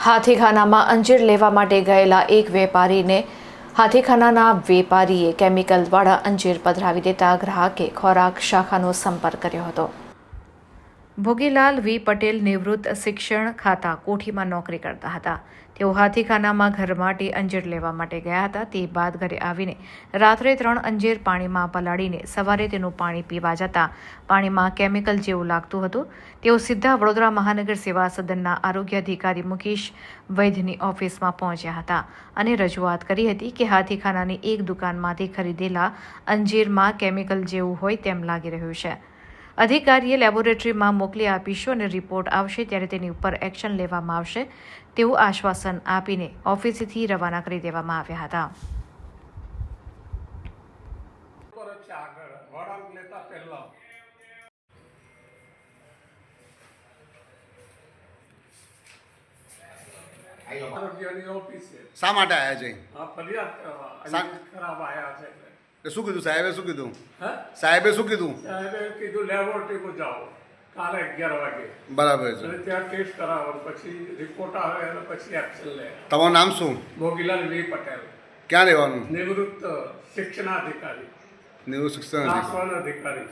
હાથીખાનામાં અંજીર લેવા માટે ગયેલા એક વેપારીને હાથીખાનાના વેપારીએ કેમિકલવાળા અંજીર પધરાવી દેતા ગ્રાહકે ખોરાક શાખાનો સંપર્ક કર્યો હતો. ભોગીલાલ વી પટેલ નિવૃત્ત શિક્ષણ ખાતા કોઠીમાં નોકરી કરતા હતા. તેઓ હાથીખાનામાં ઘર માટે અંજીર લેવા માટે ગયા હતા. તે બાદ ઘરે આવીને રાત્રે ત્રણ અંજીર પાણીમાં પલાળીને સવારે તેનું પાણી પીવા જતા પાણીમાં કેમિકલ જેવું લાગતું હતું. તેઓ સીધા વડોદરા મહાનગર સેવા સદનના આરોગ્ય અધિકારી મુકેશ વૈદ્યની ઓફિસમાં પહોંચ્યા હતા અને રજૂઆત કરી હતી કે હાથીખાનાની એક દુકાનમાંથી ખરીદેલા અંજીરમાં કેમિકલ જેવું હોય તેમ લાગી રહ્યું છે. અધિકારીએ લેબોરેટરીમાં મોકલી આપીશું અને રિપોર્ટ આવશે ત્યારે તેની ઉપર એક્શન લેવામાં આવશે તેવું આશ્વાસન આપીને ઓફિસથી રવાના કરી દેવામાં આવ્યા હતા. શા માટે આવ્યા છે? ફરિયાદ કરવા. ખરાબ આયા છે શું કીધું? સાહેબે શું કીધું? હા? સાહેબે શું કીધું? સાહેબે કીધું લેબોરેટરીમાં જાઓ. કાલે અગિયાર વાગે. બરાબર છે. ત્યાં ટેસ્ટ કરાવો પછી રિપોર્ટ આવે અને પછી એક્શન લે. તમારું નામ શું? મોગીલાલ વી પટેલ. ક્યાં રહેવાનું? નિવૃત્ત શિક્ષણાધિકારી. નિવૃત્ત શિક્ષણ અધિકારી.